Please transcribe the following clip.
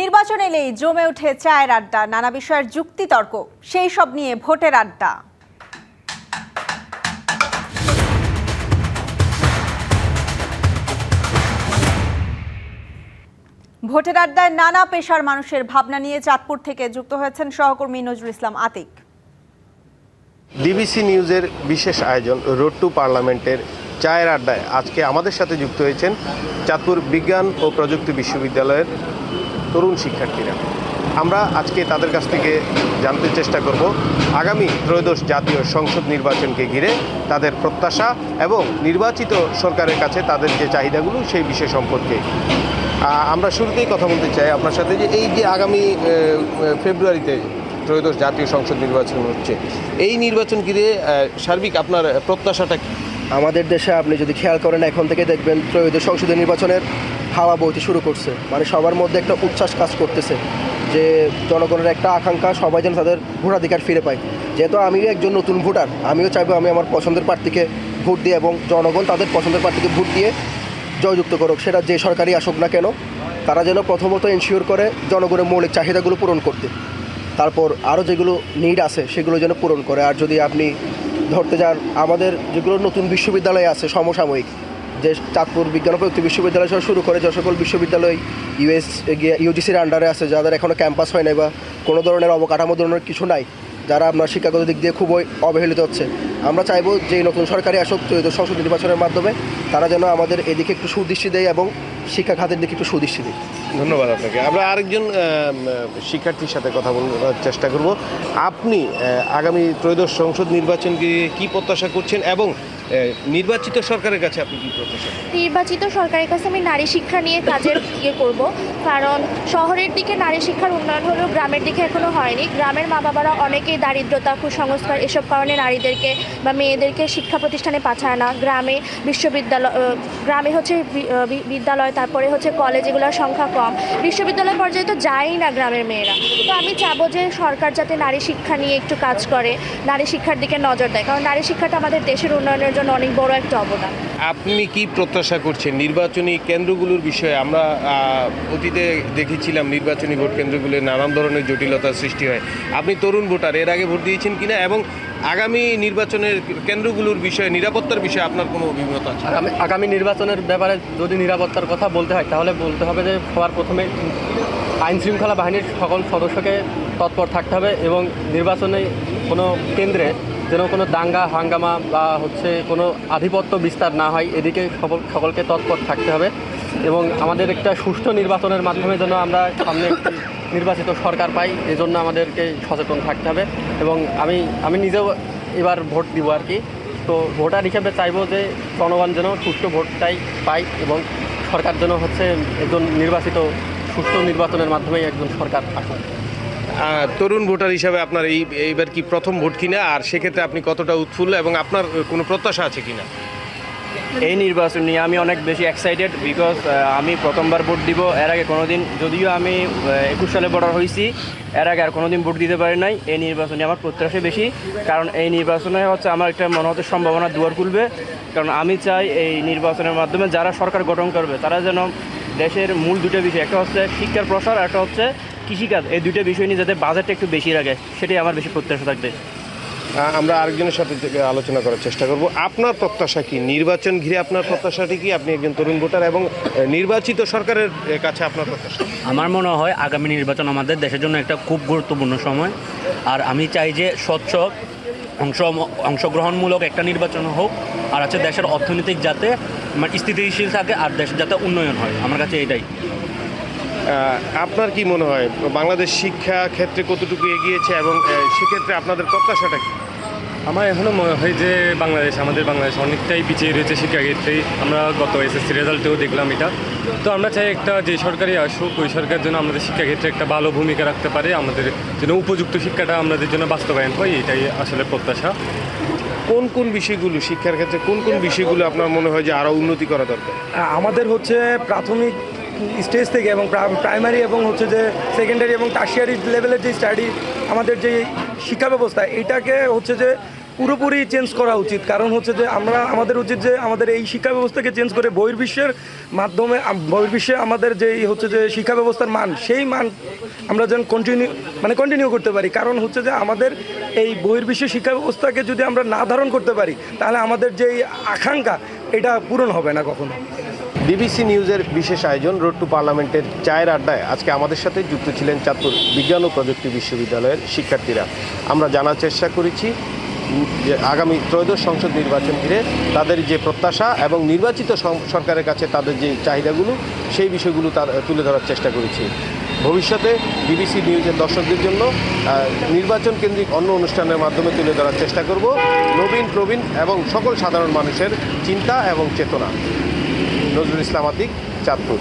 নির্বাচন এলেই জমে ওঠে চায়ের আড্ডা, নানা বিষয়ের যুক্তিতর্ক, সেই সব নিয়ে ভোটের আড্ডা। ভোটের আড্ডায় নানা পেশার মানুষের ভাবনা নিয়ে চাঁদপুর থেকে যুক্ত হয়েছেন সহকর্মী নজরুল ইসলাম আতিক। ডিবিসি নিউজের বিশেষ আয়োজন, রোড টু পার্লামেন্টের চায়ের আড্ডায় আজকে আমাদের সাথে যুক্ত হয়েছেন চাঁদপুর বিজ্ঞান ও প্রযুক্তি বিশ্ববিদ্যালয়ের তরুণ শিক্ষার্থীরা। আমরা আজকে তাদের কাছ থেকে জানতে চেষ্টা করব, আগামী ত্রয়োদশ জাতীয় সংসদ নির্বাচনকে ঘিরে তাদের প্রত্যাশা এবং নির্বাচিত সরকারের কাছে তাদের যে চাহিদাগুলো সেই বিষয় সম্পর্কে। আমরা শুরুতেই কথা বলতে চাই আপনার সাথে যে এই যে আগামী ফেব্রুয়ারিতে ত্রয়োদশ জাতীয় সংসদ নির্বাচন হচ্ছে, এই নির্বাচন ঘিরে সার্বিক আপনার প্রত্যাশাটা কি? আমাদের দেশে আপনি যদি খেয়াল করেন, এখন থেকে দেখবেন ত্রয়োদশ সংসদীয় নির্বাচনের হাওয়া বইতে শুরু করছে। মানে সবার মধ্যে একটা উচ্ছ্বাস কাজ করতেছে যে জনগণের একটা আকাঙ্ক্ষা, সবাই যেন তাদের ভোটাধিকার ফিরে পায়। যেহেতু আমিও একজন নতুন ভোটার, আমিও চাইব আমি আমার পছন্দের প্রার্থীকে ভোট দিয়ে এবং জনগণ তাদের পছন্দের প্রার্থীকে ভোট দিয়ে জয়যুক্ত করুক। সেটা যে সরকারি আসুক না কেন, তারা যেন প্রথমত এনশিওর করে জনগণের মৌলিক চাহিদাগুলো পূরণ করতে। তারপর আরও যেগুলো নিড আছে, সেগুলো যেন পূরণ করে। আর যদি আপনি ধরতে যান, আমাদের যেগুলো নতুন বিশ্ববিদ্যালয় আছে সমসাময়িক যে চাঁদপুর বিজ্ঞান ও প্রযুক্তি বিশ্ববিদ্যালয় সহ শুরু করে যে সকল বিশ্ববিদ্যালয় ইউএস ইউজিসির আন্ডারে আছে, যাদের এখনও ক্যাম্পাস হয় নাই বা কোনো ধরনের অবকাঠামো ধরনের কিছু নাই, যারা আপনার শিক্ষাগত দিক দিয়ে খুবই অবহেলিত হচ্ছে। আমরা চাইব যে নতুন সরকারি আসক, ত্রয়োদশ সংসদ নির্বাচনের মাধ্যমে, তারা যেন আমাদের এদিকে একটু সুদৃষ্টি দেয় এবং শিক্ষা খাতের দিকে একটু সুদৃষ্টি দেয়। ধন্যবাদ আপনাকে। আমরা আরেকজন শিক্ষার্থীর সাথে কথা বলার চেষ্টা করব। আপনি আগামী ত্রয়োদশ সংসদ নির্বাচনকে কি প্রত্যাশা করছেন এবং নির্বাচিত সরকারের কাছে আপনি কি প্রত্যাশা নির্বাচিত সরকারের কাছে আমি নারী শিক্ষা নিয়ে কাজের ইয়ে করব। কারণ শহরের দিকে নারী শিক্ষার উন্নয়ন হলেও গ্রামের দিকে এখনও হয়নি। গ্রামের মা বাবারা অনেকেই দারিদ্রতা, কুসংস্কার, এসব কারণে নারীদেরকে বা মেয়েদেরকে শিক্ষা প্রতিষ্ঠানে পাঠায় না। গ্রামে বিশ্ববিদ্যালয় গ্রামে হচ্ছে বিদ্যালয়, তারপরে হচ্ছে কলেজ, এগুলোর সংখ্যা কম। বিশ্ববিদ্যালয় পর্যায়ে তো যায়ই না গ্রামের মেয়েরা। তো আমি চাবো যে সরকার যাতে নারী শিক্ষা নিয়ে একটু কাজ করে, নারী শিক্ষার দিকে নজর দেয়। কারণ নারী শিক্ষাটা আমাদের দেশের উন্নয়নের জন্য অনেক বড় একটা অবদান। আপনি কি প্রত্যাশা করছেন? নির্বাচনী কেন্দ্রগুলোর বিষয়ে আমরা অতীতে দেখেছিলাম নির্বাচনী ভোট কেন্দ্রগুলো নানান ধরনের জটিলতার সৃষ্টি হয়। আপনি তরুণ ভোটার, এর আগে ভোট দিয়েছেন কিনা? এবং আগামী নির্বাচনের কেন্দ্রগুলোর বিষয়ে, নিরাপত্তার বিষয়ে আপনার কোনো অভিজ্ঞতা আছে? আগামী আগামী নির্বাচনের ব্যাপারে যদি নিরাপত্তার কথা বলতে হয়, তাহলে বলতে হবে যে সবার প্রথমে আইন শৃঙ্খলা বাহিনীর সকল সদস্যকে তৎপর থাকতে হবে এবং নির্বাচনে কোনো কেন্দ্রে যেন কোনো দাঙ্গা, হাঙ্গামা বা হচ্ছে কোনো আধিপত্য বিস্তার না হয়, এদিকে সকল সকলকে তৎপর থাকতে হবে এবং আমাদের একটা সুষ্ঠু নির্বাচনের মাধ্যমে যেন আমরা সামনে নির্বাচিত সরকার পাই এজন্য আমাদেরকে সচেতন থাকতে হবে এবং আমি আমি নিজেও এবার ভোট দিব আর কি। তো ভোটার হিসেবে চাইব যে জনগণ যেন সুষ্ঠু ভোটটাই পায় এবং সরকার যেন হচ্ছে একজন নির্বাচিত সুষ্ঠু নির্বাচনের মাধ্যমেই একজন সরকার আহ, তরুণ ভোটার হিসাবে আপনার এই এইবার কি প্রথম ভোট কিনা? আর সেক্ষেত্রে আপনি কতটা উৎফুল্ল এবং আপনার কোনো প্রত্যাশা আছে কিনা? এই নির্বাচন নিয়ে আমি অনেক বেশি এক্সাইটেড বিকজ আমি প্রথমবার ভোট দিব। এর আগে কোনোদিন যদিও আমি একুশ সালে ভোটার হয়েছি, এর আগে আর কোনোদিন ভোট দিতে পারি নাই। এই নির্বাচনে আমার প্রত্যাশা বেশি। কারণ এই নির্বাচনে হচ্ছে আমার একটা মনে হচ্ছে সম্ভাবনা দুয়ার খুলবে। কারণ আমি চাই এই নির্বাচনের মাধ্যমে যারা সরকার গঠন করবে, তারা যেন দেশের মূল দুটো বিষয়, একটা হচ্ছে শিক্ষার প্রসার একটা হচ্ছে কৃষিকাজ। এই দুটো বিষয় নিয়ে যাতে বাজেটটা একটু বেশি রাখে, সেটাই আমার বেশি প্রত্যাশা থাকবে। আমরা আরেকজনের সাথে আলোচনা করার চেষ্টা করব। আপনার প্রত্যাশা কি? নির্বাচন ঘিরে আপনার প্রত্যাশাটি কি? আপনি একজন তরুণ ভোটার এবং নির্বাচিত সরকারের কাছে আপনার প্রত্যাশা আমার মনে হয় আগামী নির্বাচন আমাদের দেশের জন্য একটা খুব গুরুত্বপূর্ণ সময়। আর আমি চাই যে স্বচ্ছ, অংশ, অংশগ্রহণমূলক একটা নির্বাচন হোক, আর হচ্ছে দেশের অর্থনৈতিক যাতে মানে স্থিতিশীল থাকে আর দেশের যাতে উন্নয়ন হয়। আমার কাছে এটাই। আপনার কি মনে হয় বাংলাদেশ শিক্ষা ক্ষেত্রে কতটুকু এগিয়েছে এবং সেক্ষেত্রে আপনাদের প্রত্যাশাটা কি? আমার এখনও মনে হয় যে বাংলাদেশ আমাদের বাংলাদেশ অনেকটাই পিছিয়ে রয়েছে শিক্ষাক্ষেত্রেই। আমরা গত এসএসসি রেজাল্টেও দেখলাম এটা। তো আমরা চাই একটা যে সরকারি আসুক ওই সরকার যেন আমাদের শিক্ষাক্ষেত্রে একটা ভালো ভূমিকা রাখতে পারে আমাদের যেন উপযুক্ত শিক্ষাটা আমাদের জন্য বাস্তবায়ন হয় এটাই আসলে প্রত্যাশা। কোন কোন বিষয়গুলো শিক্ষার ক্ষেত্রে কোন কোন বিষয়গুলো আপনার মনে হয় যে আরও উন্নতি করা দরকার? আমাদের হচ্ছে প্রাথমিক স্টেজ থেকে এবং প্রাইমারি এবং হচ্ছে যে সেকেন্ডারি এবং টার্সিয়ারি লেভেলের যে স্টাডি, আমাদের যে শিক্ষা ব্যবস্থা, এটাকে হচ্ছে যে পুরোপুরি চেঞ্জ করা উচিত। কারণ হচ্ছে যে আমরা, আমাদের উচিত যে আমাদের এই শিক্ষা ব্যবস্থাকে চেঞ্জ করে বহির্বিশ্বের মাধ্যমে বহির্বিশ্বে আমাদের যেই হচ্ছে যে শিক্ষা ব্যবস্থার মান, সেই মান আমরা যেন কন্টিনিউ মানে কন্টিনিউ করতে পারি। কারণ হচ্ছে যে আমাদের এই বহির্বিশ্বের শিক্ষা ব্যবস্থাকে যদি আমরা না ধারণ করতে পারি, তাহলে আমাদের যেই আকাঙ্ক্ষা, এটা পূরণ হবে না কখনো। বিবিসি নিউজের বিশেষ আয়োজন রোড টু পার্লামেন্টের চায়ের আড্ডায়। আজকে আমাদের সাথে যুক্ত ছিলেন চাঁদপুর বিজ্ঞান ও প্রযুক্তি বিশ্ববিদ্যালয়ের শিক্ষার্থীরা। আমরা জানার চেষ্টা করেছি যে আগামী ত্রয়োদশ সংসদ নির্বাচন ঘিরে তাদের যে প্রত্যাশা এবং নির্বাচিত সরকারের কাছে তাদের যে চাহিদাগুলো, সেই বিষয়গুলো তার, তুলে ধরার চেষ্টা করেছি। ভবিষ্যতে বিবিসি নিউজের দর্শকদের জন্য নির্বাচন কেন্দ্রিক অন্য অনুষ্ঠানের মাধ্যমে তুলে ধরার চেষ্টা করব। নবীন, প্রবীণ এবং সকল সাধারণ মানুষের চিন্তা এবং চেতনা। নজরুল ইসলাম আতিক চাঁদপুর।